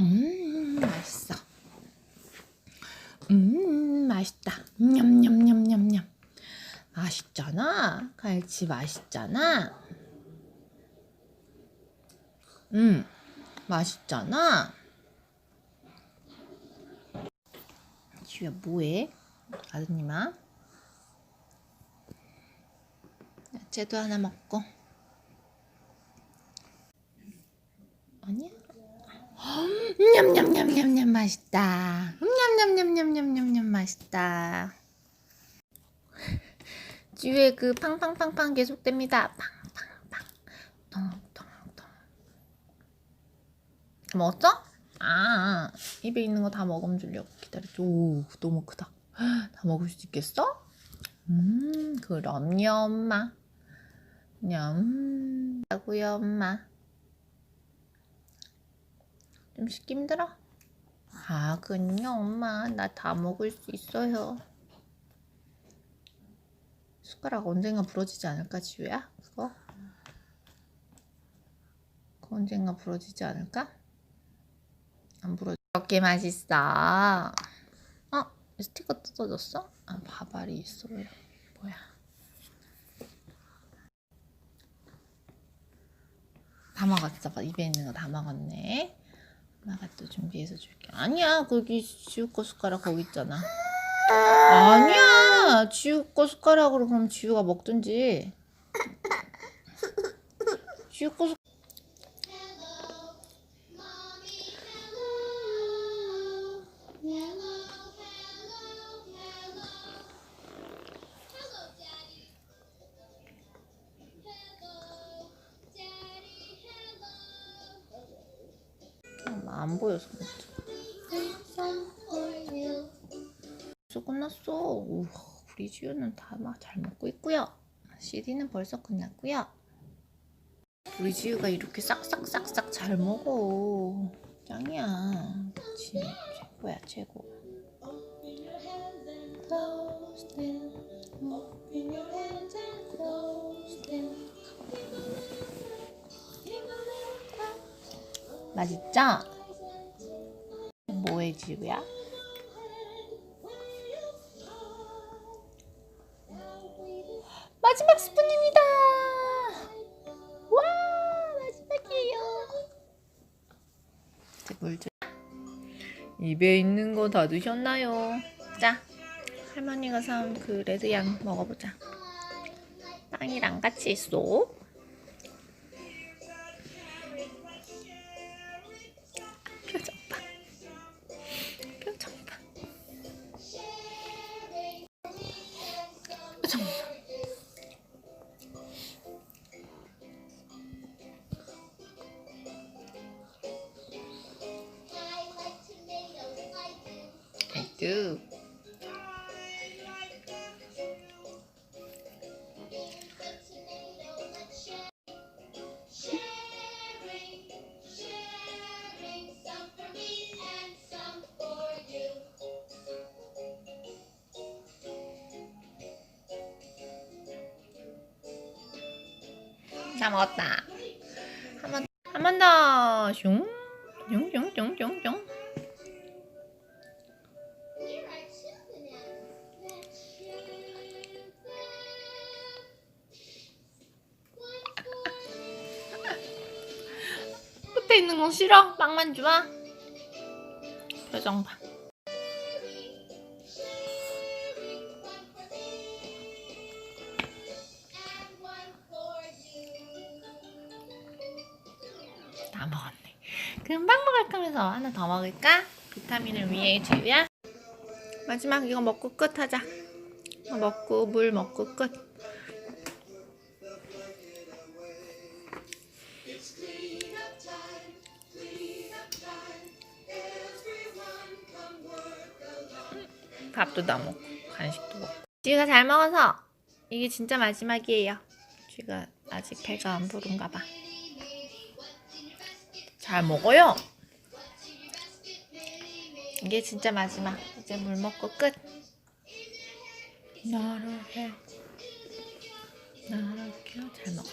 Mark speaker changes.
Speaker 1: 음, 맛있어. 음, 맛있다. 냠냠냠냠냠. 맛있잖아. 갈치 맛있잖아. 음, 맛있잖아. 지우야 뭐해? 아드님아. 야채도 하나 먹고. 아니야? 냠냠냠냠냠 맛있다. 냠냠냠냠냠냠냠 맛있다. 쥐의 그 팡팡팡팡 계속됩니다. 팡팡팡. 똥똥똥. 먹었어? 아, 입에 있는 거 다 먹으면 주려고 기다렸죠. 오, 너무 크다. 다 먹을 수 있겠어? 음, 그럼요, 엄마. 냠, 하고요, 엄마. 좀 씻기 힘들어? 아, 그럼요, 엄마. 나 다 먹을 수 있어요. 숟가락 언젠가 부러지지 않을까, 지우야? 그거? 그거 언젠가 부러지지 않을까? 안 부러져. 그렇게 맛있어. 어? 스티커 뜯어졌어? 아, 바발이 있어. 왜? 뭐야? 다 먹었어. 봐. 입에 있는 거 다 먹었네. 엄마가 또 준비해서 줄게. 아니야, 거기 지우 거 숟가락 거기 있잖아. 아니야, 지우 거 숟가락으로 그럼 지우가 먹든지. 지우 거 숟. 엄마 안 보여서 그렇지. 벌써 끝났어. 우와, 우리 지우는 다잘 먹고 있고요. CD는 벌써 끝났고요. 우리 지우가 이렇게 싹싹싹싹 잘 먹어. 짱이야. 그치? 최고야, 최고. 맛있죠? 지우야? 마지막 스푼입니다. 와 마지막이에요. 이제 물 줘. 입에 있는 거 다 드셨나요? 자 할머니가 사온 그 레드 양 먹어보자. 빵이랑 같이 쏙. 표 표정 봐. I do. 다 먹었다. 한 번, 한 번 더. 슝, 슝, 슝, 슝, 슝, 슝. 끝에 있는 건 싫어? 빵만 좋아? 표정 봐. 다 먹었네. 빵 먹을 거면서 하나 더 먹을까? 비타민을 위해 지우야. 마지막 이거 먹고 끝 하자. 이거 먹고 물 먹고 끝. 밥도 다 먹고 간식도 먹고. 지우가 잘 먹어서 이게 진짜 마지막이에요. 지우가 아직 배가 안 부른가 봐. 잘 먹어요. 이게 진짜 마지막. 이제 물 먹고 끝. 나를 해. 나를 켜. 잘 먹어.